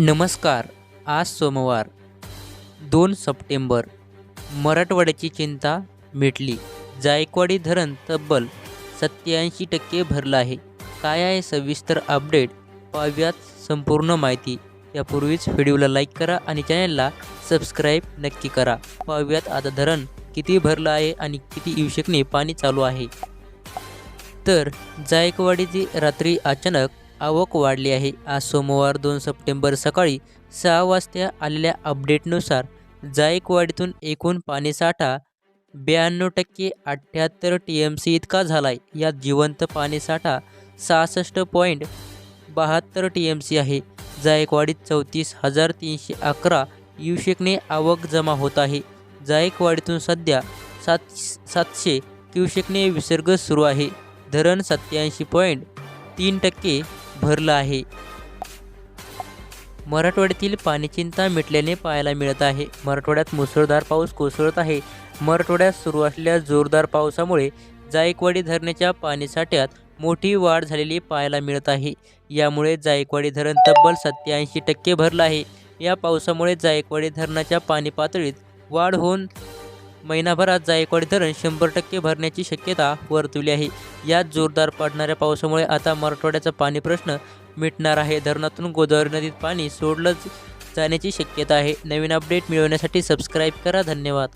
नमस्कार आज सोमवार दोन सप्टेंबर मराठवाड्याची चिंता मिटली. जायकवाडी धरण तब्बल सत्याऐंशी टक्के भरलं आहे. काय आहे सविस्तर अपडेट? पाहूयात संपूर्ण माहिती. यापूर्वीच व्हिडिओला लाईक करा आणि चॅनलला सबस्क्राईब नक्की करा. पाहूयात आता धरण किती भरलं आहे आणि किती युशकने पाणी चालू आहे. तर जायकवाडीची रात्री अचानक आवक वाढली आहे. आज सोमवार दोन सप्टेंबर सकाळी सहा वाजता आलेल्या अपडेटनुसार जायकवाडीतून एकूण पाणीसाठा ब्याण्णव टक्के अठ्ठ्याहत्तर टी एम सी इतका झाला आहे यात जिवंत पाणीसाठा सहासष्ट पॉईंट बहात्तर टी एम सी आहे. जायकवाडीत चौतीस हजार तीनशे अकरा युशेकने आवक जमा होत आहे. जायकवाडीतून सध्या सात सातशे क्युशेकने विसर्ग सुरू आहे. धरण सत्याऐंशी पॉईंट तीन टक्के भरलं आहे. मराठवाड्यातील पाणीचिंता मिटल्याने पाहायला मिळत आहे. मराठवाड्यात मुसळधार पाऊस कोसळत आहे. मराठवाड्यात सुरू असलेल्या जोरदार पावसामुळे जायकवाडी धरणाच्या पाणीसाठ्यात मोठी वाढ झालेली पाहायला मिळत आहे. यामुळे जायकवाडी धरण तब्बल सत्याऐंशी टक्के भरलं आहे. या पावसामुळे जायकवाडी धरणाच्या पाणी पातळीत वाढ होऊन महिनाभरात जायकवाडी धरण शंभर टक्के भरण्याची शक्यता वर्तवली आहे. यात जोरदार पडणाऱ्या पावसामुळे आता मराठवाड्याचा पाणी प्रश्न मिटणार आहे. धरणातून गोदावरी नदीत पाणी सोडलं जाण्याची शक्यता आहे. नवीन अपडेट मिळवण्यासाठी सबस्क्राईब करा. धन्यवाद.